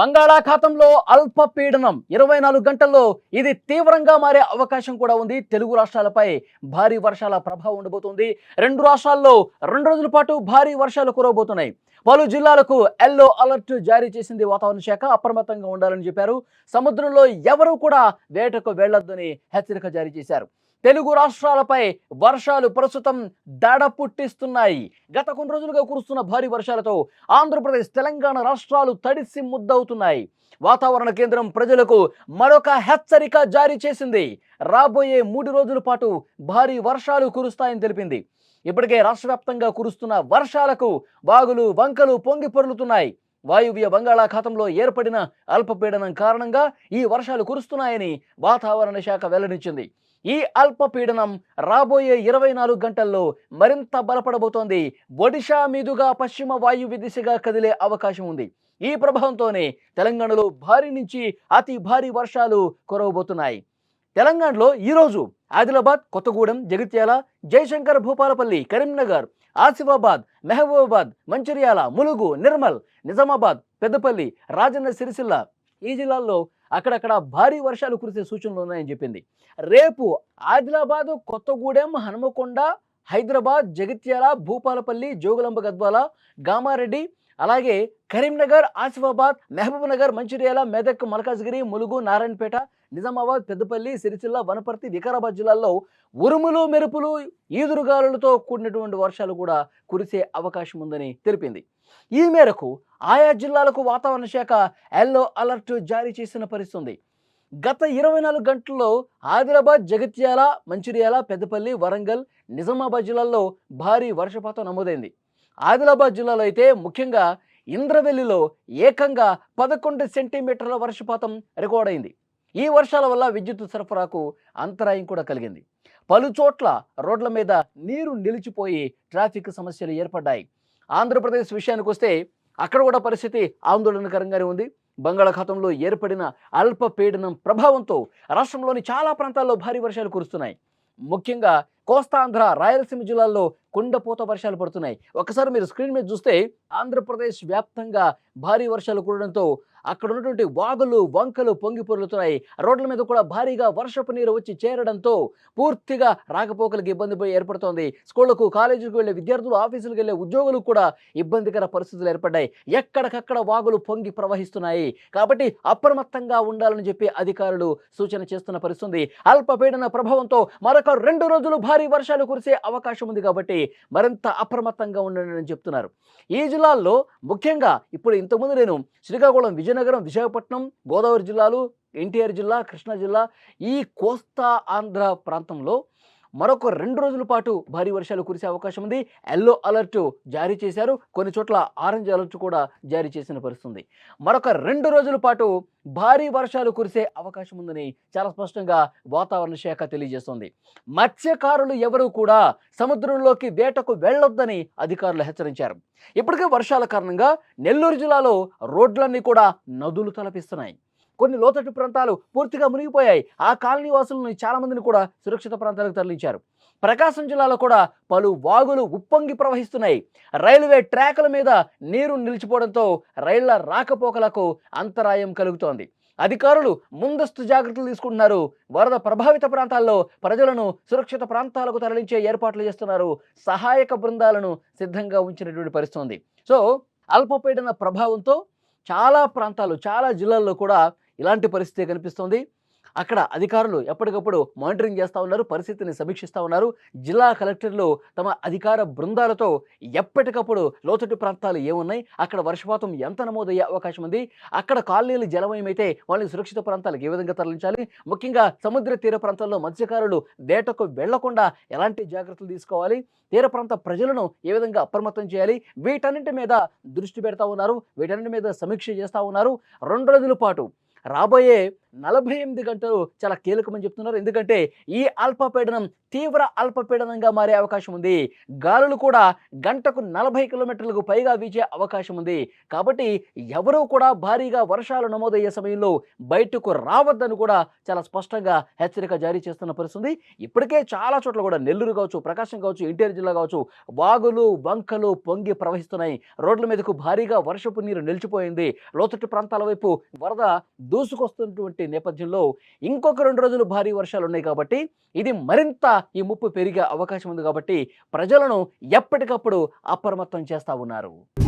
బంగాళాఖాతంలో అల్పపీడనం. ఇరవై నాలుగు గంటల్లో ఇది తీవ్రంగా మారే అవకాశం కూడా ఉంది. తెలుగు రాష్ట్రాలపై భారీ వర్షాల ప్రభావం ఉండబోతుంది. రెండు రాష్ట్రాల్లో రెండు రోజుల పాటు భారీ వర్షాలు కురవబోతున్నాయి. పలు జిల్లాలకు ఎల్లో అలర్ట్ జారీ చేసింది వాతావరణ శాఖ. అప్రమత్తంగా ఉండాలని చెప్పారు. సముద్రంలో ఎవరూ కూడా వేటకు వెళ్ళొద్దని హెచ్చరిక జారీ చేశారు. తెలుగు రాష్ట్రాలపై వర్షాలు ప్రస్తుతం దడ పుట్టిస్తున్నాయి. గత కొన్ని రోజులుగా కురుస్తున్న భారీ వర్షాలతో ఆంధ్రప్రదేశ్ తెలంగాణ రాష్ట్రాలు తడిసి ముద్దవుతున్నాయి. వాతావరణ కేంద్రం ప్రజలకు మరొక హెచ్చరిక జారీ చేసింది. రాబోయే మూడు రోజుల పాటు భారీ వర్షాలు కురుస్తాయని తెలిపింది. ఇప్పటికే రాష్ట్ర వ్యాప్తంగా కురుస్తున్న వర్షాలకు వాగులు వంకలు పొంగి పొరులుతున్నాయి. వాయువ్య బంగాళాఖాతంలో ఏర్పడిన అల్పపీడనం కారణంగా ఈ వర్షాలు కురుస్తున్నాయని వాతావరణ శాఖ వెల్లడించింది. ఈ అల్పపీడనం రాబోయే ఇరవై నాలుగు గంటల్లో మరింత బలపడబోతోంది. ఒడిషా మీదుగా పశ్చిమ వాయువ్య దిశగా కదిలే అవకాశం ఉంది. ఈ ప్రభావంతోనే తెలంగాణలో భారీ నుంచి అతి భారీ వర్షాలు కురవబోతున్నాయి. తెలంగాణలో ఈరోజు ఆదిలాబాద్ కొత్తగూడెం జగిత్యాల జయశంకర్ భూపాలపల్లి కరీంనగర్ ఆసిఫాబాద్ మెహబూబాబాద్ మంచిర్యాల ములుగు నిర్మల్ నిజామాబాద్ పెద్దపల్లి రాజన్న సిరిసిల్ల ఈ జిల్లాల్లో అక్కడక్కడ భారీ వర్షాలు కురిసే సూచనలు ఉన్నాయని చెప్పింది. రేపు ఆదిలాబాద్ కొత్తగూడెం హనుమకొండ హైదరాబాద్ జగిత్యాల భూపాలపల్లి జోగులంబ గద్వాల గామారెడ్డి అలాగే కరీంనగర్ ఆసిఫాబాద్ మహబూబ్ నగర్ మంచిర్యాల మెదక్ మల్కాజ్గిరి ములుగు నారాయణపేట నిజామాబాద్ పెద్దపల్లి సిరిసిల్ల వనపర్తి వికారాబాద్ జిల్లాల్లో ఉరుములు మెరుపులు ఈదురుగాలులతో కూడినటువంటి వర్షాలు కూడా కురిసే అవకాశం ఉందని తెలిపింది. ఈ మేరకు ఆయా జిల్లాలకు వాతావరణ శాఖ ఎల్లో అలర్ట్ జారీ చేసిన పరిస్థితుంది గత ఇరవై నాలుగు గంటల్లో ఆదిలాబాద్ జగిత్యాల మంచిర్యాల పెద్దపల్లి వరంగల్ నిజామాబాద్ జిల్లాల్లో భారీ వర్షపాతం నమోదైంది. ఆదిలాబాద్ జిల్లాలో అయితే ముఖ్యంగా ఇంద్రవెల్లిలో ఏకంగా పదకొండు సెంటీమీటర్ల వర్షపాతం రికార్డ్ అయింది ఈ వర్షాల వల్ల విద్యుత్ సరఫరాకు అంతరాయం కూడా కలిగింది. పలు చోట్ల రోడ్ల మీద నీరు నిలిచిపోయి ట్రాఫిక్ సమస్యలు ఏర్పడ్డాయి. ఆంధ్రప్రదేశ్ విషయానికి వస్తే అక్కడ కూడా పరిస్థితి ఆందోళనకరంగానే ఉంది. బంగాళాఖాతంలో ఏర్పడిన అల్పపీడనం ప్రభావంతో రాష్ట్రంలోని చాలా ప్రాంతాల్లో భారీ వర్షాలు కురుస్తున్నాయి. ముఖ్యంగా కోస్తాంధ్ర రాయలసీమ జిల్లాల్లో కుండపోత వర్షాలు పడుతున్నాయి. ఒకసారి మీరు స్క్రీన్ మీద చూస్తే ఆంధ్రప్రదేశ్ వ్యాప్తంగా భారీ వర్షాలు కూడడంతో అక్కడ ఉన్నటువంటి వాగులు వంకలు పొంగి పొరులుతున్నాయి రోడ్ల మీద కూడా భారీగా వర్షపు నీరు వచ్చి చేరడంతో పూర్తిగా రాకపోకలకు ఇబ్బంది ఏర్పడుతోంది. స్కూళ్ళకు కాలేజీలకు వెళ్ళే విద్యార్థులు ఆఫీసులకు వెళ్ళే ఉద్యోగులకు కూడా ఇబ్బందికర పరిస్థితులు ఏర్పడ్డాయి. ఎక్కడికక్కడ వాగులు పొంగి ప్రవహిస్తున్నాయి. కాబట్టి అప్రమత్తంగా ఉండాలని చెప్పి అధికారులు సూచన చేస్తున్న పరిస్థితుంది. అల్పపీడన ప్రభావంతో మరొక రెండు రోజులు భారీ వర్షాలు కురిసే అవకాశం ఉంది కాబట్టి మరింత అప్రమత్తంగా ఉండండి అని చెప్తున్నారు. ఈ జిల్లాల్లో ముఖ్యంగా ఇప్పుడు ఇంతకుముందు నేను శ్రీకాకుళం విజయనగరం విశాఖపట్నం గోదావరి జిల్లాలు ఎన్టీఆర్ జిల్లా కృష్ణా జిల్లా ఈ కోస్తా ఆంధ్ర ప్రాంతంలో మరొక రెండు రోజుల పాటు భారీ వర్షాలు కురిసే అవకాశం ఉంది. ఎల్లో అలర్ట్ జారీ చేశారు. కొన్ని చోట్ల ఆరెంజ్ అలర్ట్ కూడా జారీ చేసిన పరిస్థితుంది. మరొక రెండు రోజుల పాటు భారీ వర్షాలు కురిసే అవకాశం ఉందని చాలా స్పష్టంగా వాతావరణ శాఖ తెలియజేస్తోంది. మత్స్యకారులు ఎవరూ కూడా సముద్రంలోకి వేటకు వెళ్ళొద్దని అధికారులు హెచ్చరించారు. ఇప్పటికే వర్షాల కారణంగా నెల్లూరు జిల్లాలో రోడ్లన్నీ కూడా నదులు తలపిస్తున్నాయి. కొన్ని లోతట్టు ప్రాంతాలు పూర్తిగా మునిగిపోయాయి. ఆ కాలనీ వాసులను చాలామందిని కూడా సురక్షిత ప్రాంతాలకు తరలించారు. ప్రకాశం జిల్లాలో కూడా పలు వాగులు ఉప్పొంగి ప్రవహిస్తున్నాయి. రైల్వే ట్రాకుల మీద నీరు నిలిచిపోవడంతో రైళ్ళ రాకపోకలకు అంతరాయం కలుగుతోంది. అధికారులు ముందస్తు జాగ్రత్తలు తీసుకుంటున్నారు. వరద ప్రభావిత ప్రాంతాల్లో ప్రజలను సురక్షిత ప్రాంతాలకు తరలించే ఏర్పాట్లు చేస్తున్నారు. సహాయక బృందాలను సిద్ధంగా ఉంచినటువంటి పరిస్థితి సో అల్పపీడన ప్రభావంతో చాలా ప్రాంతాలు చాలా జిల్లాల్లో కూడా ఇలాంటి పరిస్థితి కనిపిస్తోంది. అక్కడ అధికారులు ఎప్పటికప్పుడు మానిటరింగ్ చేస్తూ ఉన్నారు పరిస్థితిని సమీక్షిస్తూ ఉన్నారు. జిల్లా కలెక్టర్లు తమ అధికార బృందాలతో ఎప్పటికప్పుడు లోతట్టు ప్రాంతాలు ఏమున్నాయి అక్కడ వర్షపాతం ఎంత నమోదయ్యే అవకాశం ఉంది అక్కడ కాలనీలు జలమయమైతే వాళ్ళని సురక్షిత ప్రాంతాలకు ఏ విధంగా తరలించాలి ముఖ్యంగా సముద్ర తీర ప్రాంతాల్లో మత్స్యకారులు వేటకు వెళ్ళకుండా ఎలాంటి జాగ్రత్తలు తీసుకోవాలి తీర ప్రాంత ప్రజలను ఏ విధంగా అప్రమత్తం చేయాలి వీటన్నింటి మీద దృష్టి పెడతా ఉన్నారు వీటన్నింటి మీద సమీక్ష చేస్తూ ఉన్నారు. రెండు రోజుల పాటు రాబోయే నలభై ఎనిమిది గంటలు చాలా కీలకమని చెప్తున్నారు. ఎందుకంటే ఈ అల్పపీడనం తీవ్ర అల్పపీడనంగా మారే అవకాశం ఉంది. గాలులు కూడా గంటకు నలభై కిలోమీటర్లకు పైగా వీచే అవకాశం ఉంది. కాబట్టి ఎవరూ కూడా భారీగా వర్షాలు నమోదయ్యే సమయంలో బయటకు రావద్దని కూడా చాలా స్పష్టంగా హెచ్చరిక జారీ చేస్తున్న పరిస్థితి ఇప్పటికే చాలా చోట్ల కూడా నెల్లూరు కావచ్చు ప్రకాశం కావచ్చు ఎన్టీఆర్ జిల్లా కావచ్చు వాగులు వంకలు పొంగి ప్రవహిస్తున్నాయి. రోడ్ల మీదకు భారీగా వర్షపు నీరు నిలిచిపోయింది. లోతట్టు ప్రాంతాల వైపు వరద దూసుకొస్తున్నటువంటి నేపథ్యంలో ఇంకొక రెండు రోజులు భారీ వర్షాలు ఉన్నాయి కాబట్టి ఇది మరింత ఈ ముప్పు పెరిగే అవకాశం ఉంది కాబట్టి ప్రజలను ఎప్పటికప్పుడు అప్రమత్తం చేస్తా ఉన్నారు.